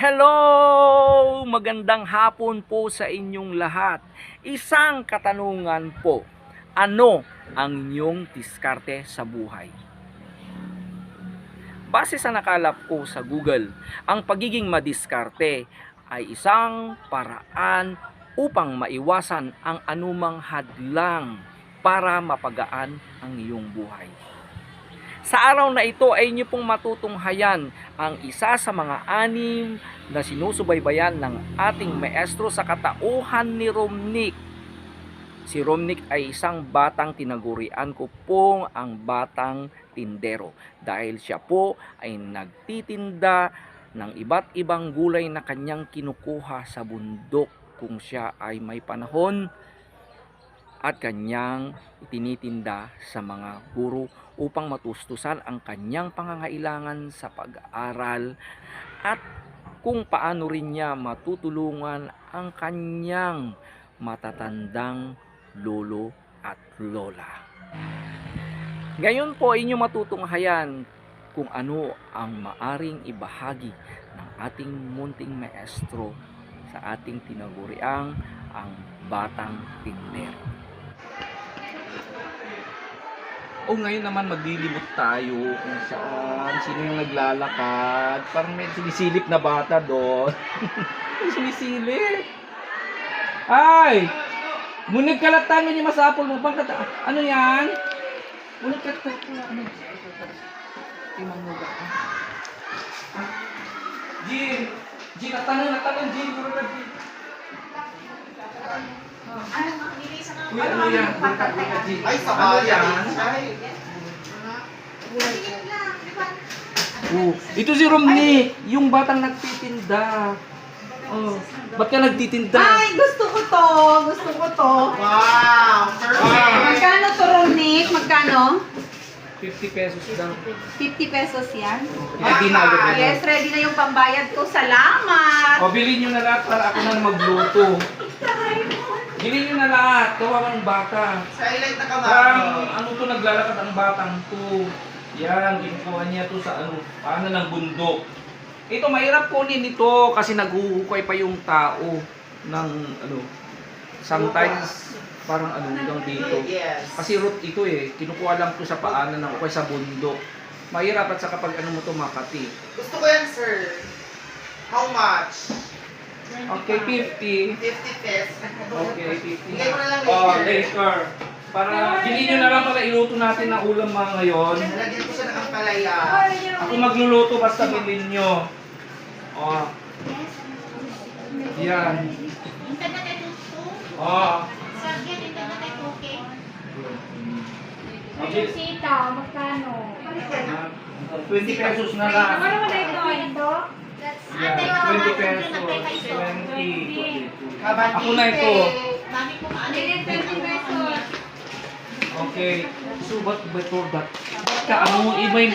Hello! Magandang hapon po sa inyong lahat. Isang katanungan po. Ano ang inyong diskarte sa buhay? Base sa nakalap ko sa Google, ang pagiging madiskarte ay isang paraan upang maiwasan ang anumang hadlang para mapagaan ang iyong buhay. Sa araw na ito ay inyo pong matutunghayan ang isa sa mga anim na sinusubaybayan ng ating maestro sa katauhan ni Romnick. Si Romnick ay isang batang tinagurian ko pong ang batang tindero dahil siya po ay nagtitinda ng iba't ibang gulay na kanyang kinukuha sa bundok kung siya ay may panahon at kanyang itinitinda sa mga guro upang matustusan ang kanyang pangangailangan sa pag-aaral at kung paano rin niya matutulungan ang kanyang matatandang lolo at lola. Ngayon po inyo matutunghayan kung ano ang maaring ibahagi ng ating munting maestro sa ating tinaguriang ang batang tindero. O ngayon naman maglilibot tayo kung saan, sino yung naglalakad. Parang may sumisilip na bata doon. may sumisilip. Ay! Munag kalatan mo yung masapol mo. Bang kata- ano yan? Munag kalatan ko. Ano? Timang mo ba? Jin! Jin, natanong, natanong, Jin. Puro na, Jin. Uy, ano Jin. Ay, sa Ano yan? Ay, Oh, ito si Romney, yung batang nagtitinda. Oh, ba't ka nagtitinda? Ay, gusto ko to. Gusto ko to. wow! Perfect! Ah. Magkano to, Romnick? Magkano? 50 pesos daw. 50 pesos yan. Ready na agad na. Yes, ready na yung pambayad ko. Salamat! O, bilhin nyo na lahat para ako na magluto. Bilhin nyo na lahat. Kawawa ng bata. Silent na ka, Parang ano to naglalakad ang batang to. Yan, kinukuha niya to sa ano, paano ng bundok. Ito, mahirap kunin ito kasi naghuhukay pa yung tao ng ano, sometimes parang ano hanggang dito. Yes. Kasi root ito eh, kinukuha lang to sa paanan ng ukay sa bundok. Mahirap at sa kapag ano mo to makati. Gusto ko yan, sir. How much? Okay, 50. 50 pesos. Okay, 50 Bigay mo na lang Oh, later. later. Para, bilhin nyo na lang para iluto natin ng ulam mga ngayon. Nalagyan ko siya ng ampalaya. Ako magluluto basta bilhin nyo. Oh. Yan. Oh. Okay. Sita, magkano? Ah, 20 pesos na lang. Ano mo na ito? Ito? Yan, 20 pesos. 20. Kabati, Ako na ito. Bilhin 20 pesos. Okay. So, but before that, ba't ka ano, eh, may,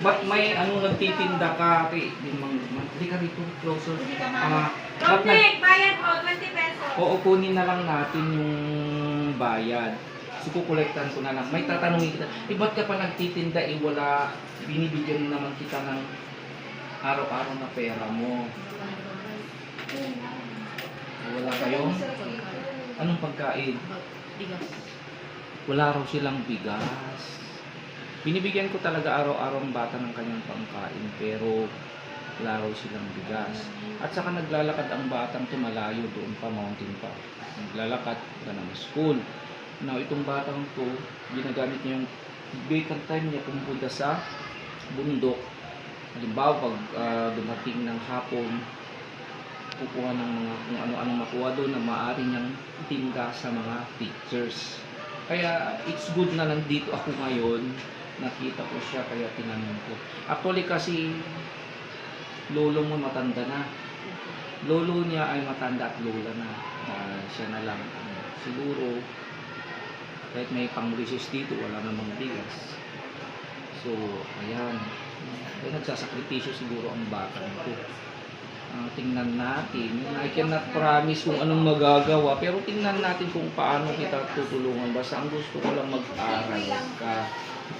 ba't may ano nagtitinda ka? Okay, di mang, mang, di ka rito, closer. Ah, ba't nag, Romnick, bayad mo, 20 pesos. Oo, kunin na lang natin yung bayad. So, kukolektan ko na lang. May tatanungin kita, eh, ba't ka pa nagtitinda? Eh, wala, binibigyan naman kita ng araw-araw na pera mo. Wala kayo? Anong pagkain? Wala raw silang bigas. Binibigyan ko talaga araw-araw ang bata ng kanyang pangkain, pero wala raw silang bigas. At saka naglalakad ang batang tumalayo doon pa, mountain pa. Naglalakad ka ng school. Now, itong batang to, ginagamit niya yung vacant time niya pumunta sa bundok. Halimbawa, pag ah, dumating ng hapon, kukuha ng mga kung ano-ano makuha doon na maaari niyang tinda sa mga teachers. Kaya it's good na nandito ako ngayon. Nakita ko siya kaya tinanong ko. Actually kasi lolo mo matanda na. Lolo niya ay matanda at lola na. Ah, siya na lang. siguro kahit may pang-recess dito, wala namang bigas. So, ayan. Kaya nagsasakripisyo siguro ang bata ko. Ah, tingnan natin. I cannot promise kung anong magagawa, pero tingnan natin kung paano kita tutulungan. Basta ang gusto ko lang mag-aral ka.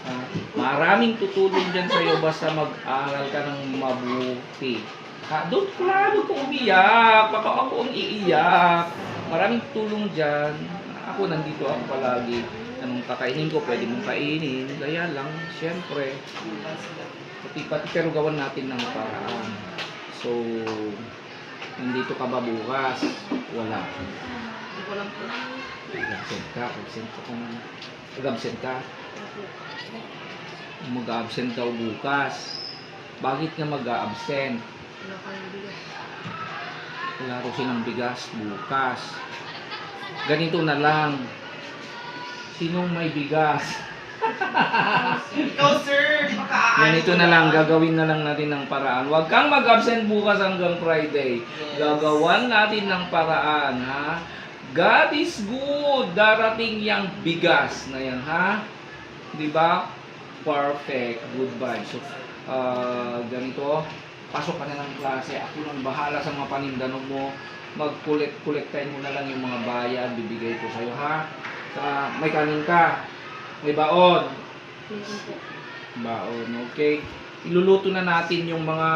Ah, maraming tutulong dyan sa'yo basta mag-aral ka ng mabuti. Ha, don't cry, huwag kang umiyak. Baka ako ang iiyak. Maraming tulong dyan. Ako nandito ako palagi. Anong kakainin ko, pwede mong kainin. Kaya lang, syempre, pati, pati pero gawan natin ng paraan. So, nandito ka ba bukas? Wala. Mag-absent ka, absent ka kung mag-absent ka. Mag-absent daw bukas. Bakit nga mag-absent? Wala raw silang bigas bukas. Ganito na lang. Sinong may bigas? Ikaw, sir. Makaaan. Ganito na lang, gagawin na lang natin ng paraan. Huwag kang mag-absent bukas hanggang Friday. Gagawan natin ng paraan, ha? God is good. Darating yung bigas na yan, ha? Di ba? Perfect. Good vibes. So, ah, ganito, pasok ka na ng klase. Ako nang bahala sa mga panindanog mo. Mag-collect-collectayin mo na lang yung mga bayad. Bibigay ko sa'yo, ha? Sa, may kanin ka. May baon. Baon, okay. Iluluto na natin yung mga,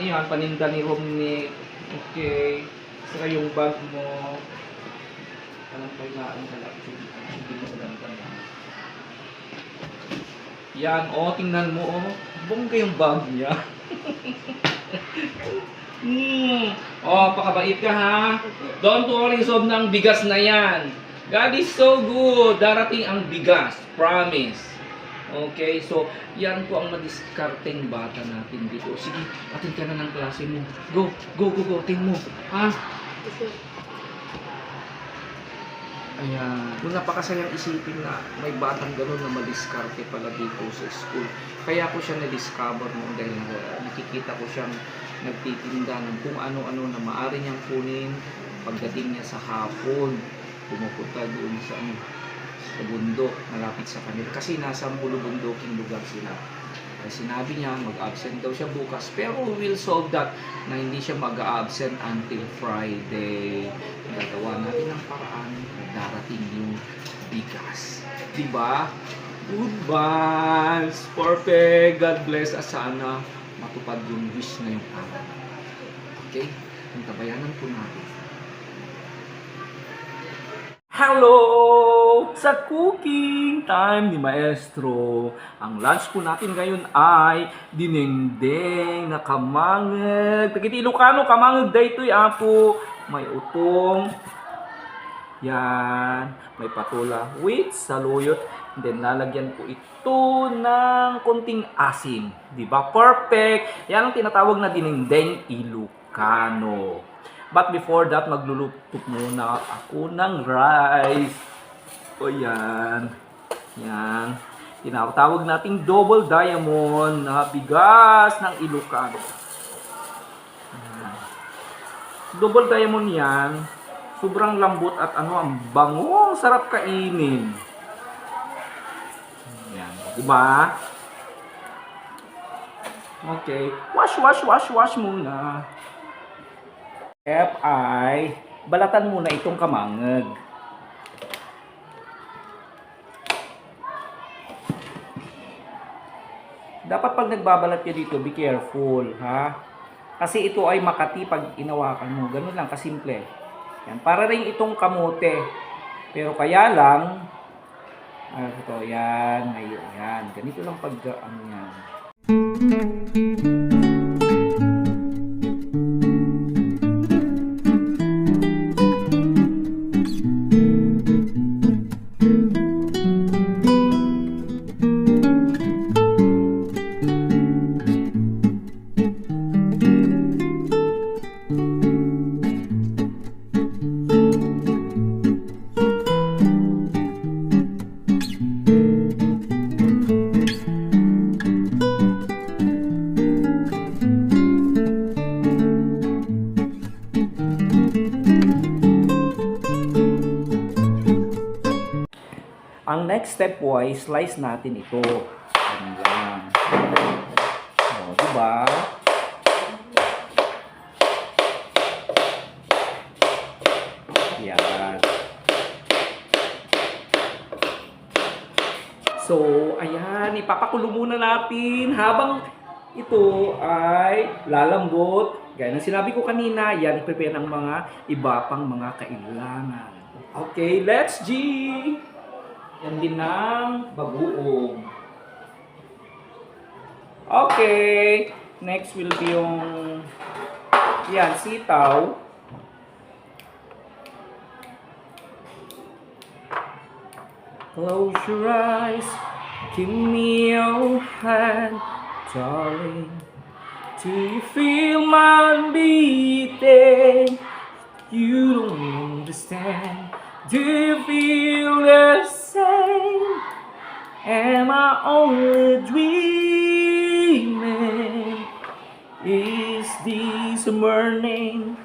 ayun, paninda ni Romney. Okay. Saka yung bag mo. Anong kailangan ka lang? Hindi mo alam ka. Yan, oh, tingnan mo, oh. Bongga yung bag niya. hmm. Oh, pakabait ka ha. Don't worry, sob ng bigas na yan. God is so good. Darating ang bigas. Promise. Okay, so yan po ang madiskarteng bata natin dito. Sige, atin ka na ng klase mo. Go, go, go, go, atin mo. Ha? Ayan. Kung napakasayang isipin na may batang ganun na madiskarte pala dito sa school. Kaya ko siya na-discover noon dahil uh, nakikita ko siyang nagtitinda ng kung ano-ano na maaari niyang kunin pagdating niya sa hapon. Pumupunta doon sa ano, sa bundok, malapit sa kanila. Kasi nasa mulubundoking lugar sila. Kaya sinabi niya, mag-absent daw siya bukas. Pero we will solve that na hindi siya mag-absent until Friday. Gagawa natin ng paraan na darating yung bigas. Diba? Good vibes! Perfect! God bless us. Sana matupad yung wish na yung araw. Okay? Ang tabayanan po natin. Hello! Sa cooking time ni Maestro. Ang lunch po natin ngayon ay dinengdeng na kamangag. Takiti Ilocano, kamangag daytoy apo. May utong. Yan. May patula with saluyot. Then lalagyan po ito ng konting asin. Ba? Perfect! Yan ang tinatawag na dinengdeng Ilocano. But before that, magluluto muna ako ng rice. O yan. Yan. Tinatawag nating double diamond na bigas ng Ilocano. Double diamond yan. Sobrang lambot at ano, ang bango. Sarap kainin. Yan. Diba? Okay. Wash, wash, wash, wash muna. F ay balatan muna itong kamangag. Dapat pag nagbabalat ka dito, be careful, ha? Kasi ito ay makati pag inawakan mo. Ganun lang, kasimple. Yan, para rin itong kamote. Pero kaya lang, ah, ito, yan, ngayon, yan. Ganito lang pag, ano yan. Ang next step po ay slice natin ito. Ganun lang. O, diba? Yan. So, ayan, ipapakulo muna natin habang ito ay lalambot. Gaya ng sinabi ko kanina, yan prepare ng mga iba pang mga kailangan. Okay, let's G! Yan din ng bagoong. Okay, next will be yung yan, sitaw. Close your eyes, give me your hand, darling. Do you feel my beating? You don't understand. Do you feel the same? Am I only dreaming? Is this morning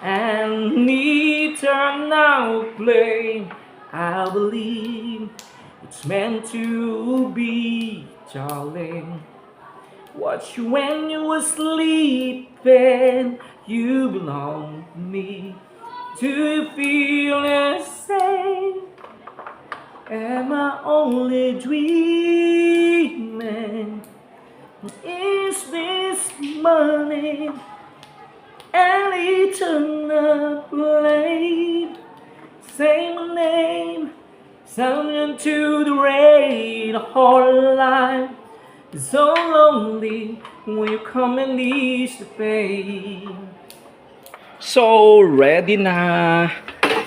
an eternal play? I believe it's meant to be, darling. Watch you when you were sleeping. You belong to me. Do you feel the same? Am I only dreaming? Is this money an eternal flame? Say my name, sound into the rain, whole life so lonely when you come and ease the pain. So, ready na.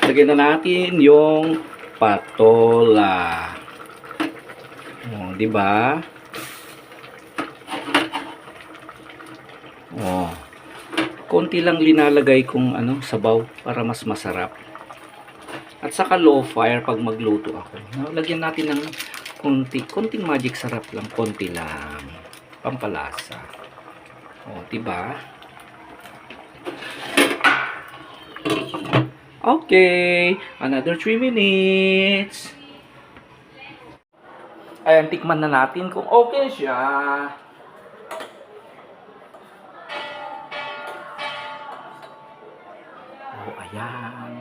Lagyan na natin yung patola. Oh, di ba? Oh. Konti lang linalagay kong ano, sabaw para mas masarap. At saka low fire pag magluto ako. Lagyan natin ng konti, konting magic sarap lang, konti lang. Pampalasa. Oh, di ba? Okay, another 3 minutes. Ayan, tikman na natin kung okay siya. Oh, ayan.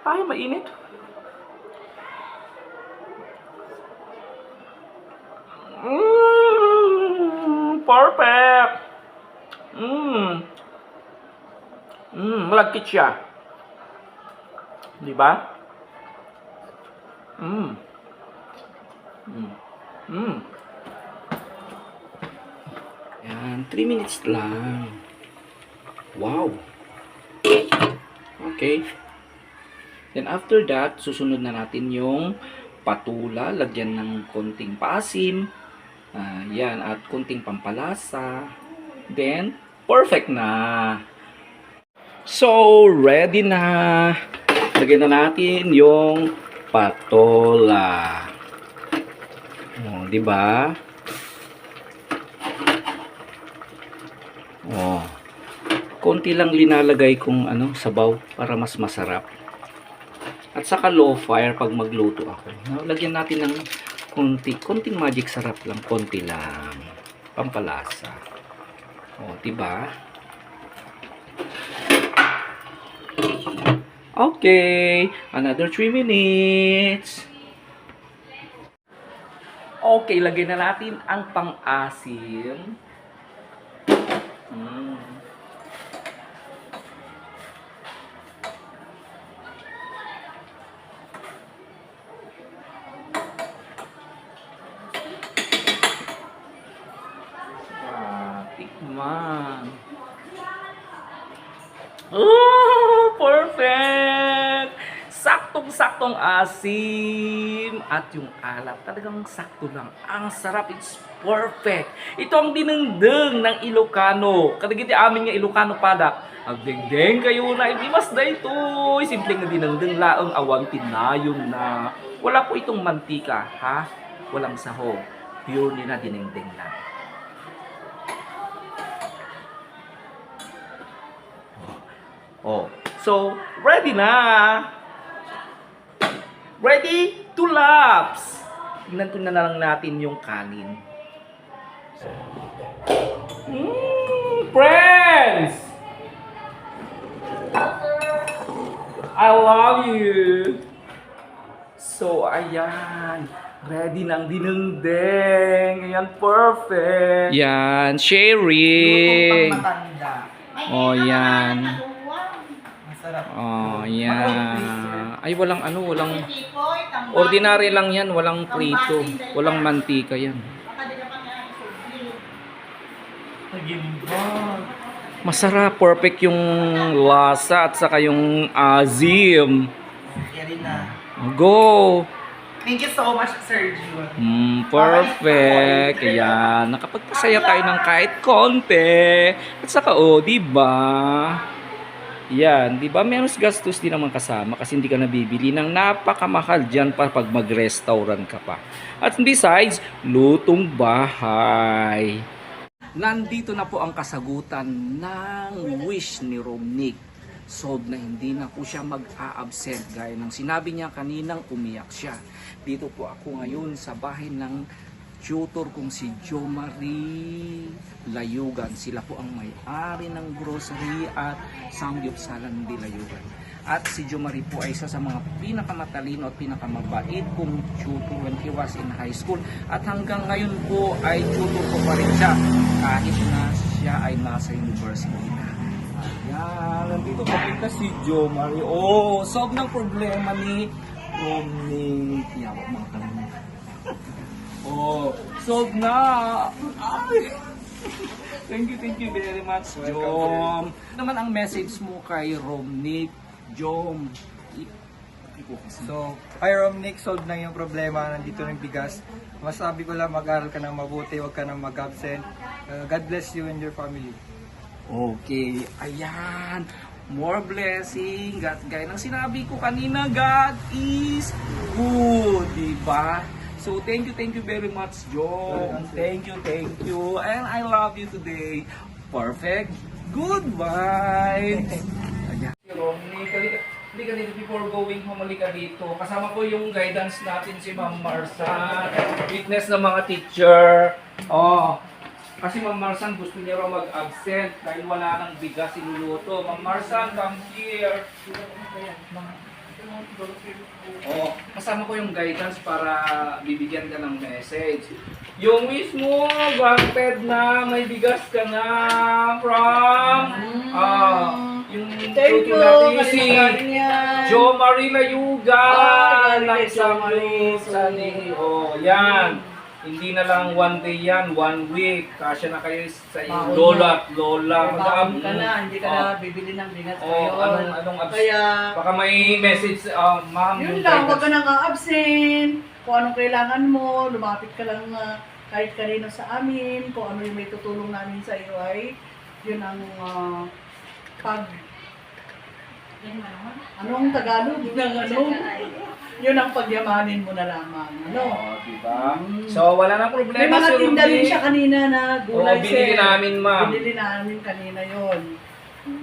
Ay, mainit. Mmm, perfect. Mmm. Mmm, malagkit siya. Di ba? Mmm. Mmm. Mmm. Yan, 3 minutes lang. Wow. Okay. Then after that, susunod na natin yung patula, lagyan ng konting pasim. Ah, yan, at konting pampalasa. Then, perfect na. So, ready na. Lagyan na natin yung patola. Oh, di ba? Oh. Konti lang linalagay kong ano, sabaw para mas masarap. At saka low fire pag magluto ako. No, Lagyan natin ng konti, konting magic sarap lang, konti lang. Pampalasa. Oh, 'di ba? Okay, another 3 minutes. Okay, lagyan na natin ang pang-asim. Mm. Ah, tikman. Oh, perfect! Saktong-saktong asim at yung alap. Talagang sakto lang. Ang sarap. It's perfect. Ito ang dinengdeng ng Ilocano. Kadagiti amin nga Ilocano pada. Ang dengdeng kayo na ibimas na ito. Simpleng na dinengdeng laang awan tinayon na. Wala po itong mantika, ha? Walang sahog. Pure ni na dinengdeng lang. Oh. So, ready na. Ready to laps. Tingnan ko na lang natin yung kanin. Mm, friends! I love you. So, ayan. Ready ng dinengdeng. Ayan, perfect. Yan, sharing. Lutong pang matanda. Oh, yan. Masarap. Oh, yan. Ay, walang ano, walang... Ordinary lang yan, walang prito. Walang mantika yan. Masarap, perfect yung lasa at saka yung azim. Go! Thank you so much, Sergio. Mm, perfect. Ayan, nakapagpasaya tayo ng kahit konti. At saka, oh, di ba? Yan, di ba? Menos gastos din naman kasama kasi hindi ka nabibili ng napakamahal dyan pa pag mag-restaurant ka pa. At besides, lutong bahay. Nandito na po ang kasagutan ng wish ni Romnick. Solve na hindi na po siya mag-a-absent gaya ng sinabi niya kaninang umiyak siya. Dito po ako ngayon sa bahay ng tutor kong si Jo Marie Layugan. Sila po ang may-ari ng grocery at Samgyupsalan di Layugan. At si Jo Marie po ay isa sa mga pinakamatalino at pinakamabait kong tutor when he was in high school. At hanggang ngayon po ay tutor ko pa rin siya kahit na siya ay nasa university na. Ayan, nandito pa kita si Jo Marie. Oh, solve ng problema ni Romney. Yawa mga. Oh, solve na. Ay. Thank you, thank you very much, Jom. Ano naman ang message mo kay Romney, Jom? So, hi Romnick, solve na yung problema. Nandito ng bigas. Masabi ko lang, mag-aral ka ng mabuti, huwag ka nang mag-absent. Uh, God bless you and your family. Okay, ayan. More blessing. God, gaya ng sinabi ko kanina, God is good, di ba? So, thank you, thank you very much, John. Thank you, thank you. And I love you today. Perfect. Goodbye. Ayan. Romney, halika, halika dito before going home, halika dito. Kasama ko yung guidance natin si Ma'am Marsa, witness ng mga teacher. Oh, kasi Ma'am Marsan gusto niya raw mag-absent dahil wala nang bigas inuluto. Ma'am Marsan, come here. Oh, kasama ko yung guidance para bibigyan ka ng message. Yung wish mo, granted na may bigas ka na from ah yung Thank you. natin si Galing yan. Jo Marie Layuga Ah, galing ng kay Jo Marie. Sani. Oh, yan. Hindi na lang one day yan, one week. Kasya na kayo sa iyong Baon lola at lola. Baon ka na, hindi ka Oh. na bibili ng bigas Oh, ngayon. anong anong abs- Kaya, Baka may message uh, ma'am yun yung lang, huwag ka nang absent Kung anong kailangan mo, lumapit ka lang ah, kahit kanino sa amin. Kung ano yung may tutulong namin sa iyo ay, yun ang ah, pag... Anong Tagalog ng ano? Yun ang pagyamanin mo na lamang. Ano? Oh, diba? So, wala nang problema. May mga Sir tinda rin Rudy. siya kanina na gulay Oo, binili sir. namin, ma'am. Binili namin kanina yon.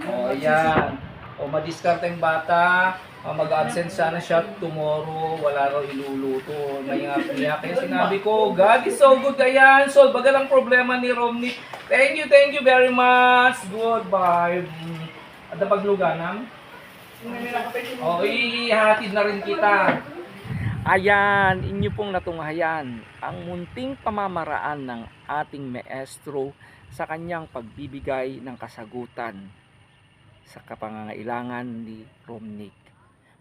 Oh, yan. O, madiskarte yung bata. O, mag-absent sana siya tomorrow. Wala raw iluluto. Mayak-iyak. Kaya sinabi ko, God is so good. Ayan. So, baga lang problema ni Romney. Thank you, thank you very much. Goodbye. Mm. At napagluganan? O, ihatid na rin kita. Ayan, inyo pong natunghayan ang munting pamamaraan ng ating maestro sa kanyang pagbibigay ng kasagutan sa kapangangailangan ni Romnick.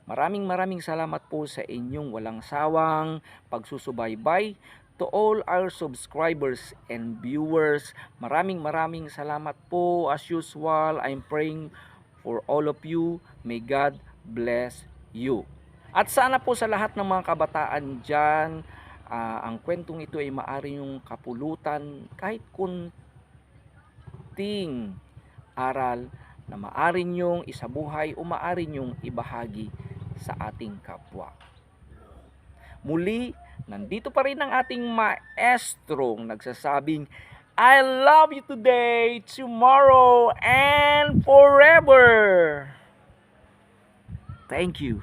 Maraming maraming salamat po sa inyong walang sawang pagsusubaybay to all our subscribers and viewers. Maraming maraming salamat po. As usual, I'm praying for all of you. May God bless you. At sana po sa lahat ng mga kabataan dyan, ah, ang kwentong ito ay maari yung kapulutan kahit kunting aral na maari nyong isabuhay o maari nyong ibahagi sa ating kapwa. Muli, nandito pa rin ang ating maestrong nagsasabing, I love you today, tomorrow, and forever. Thank you.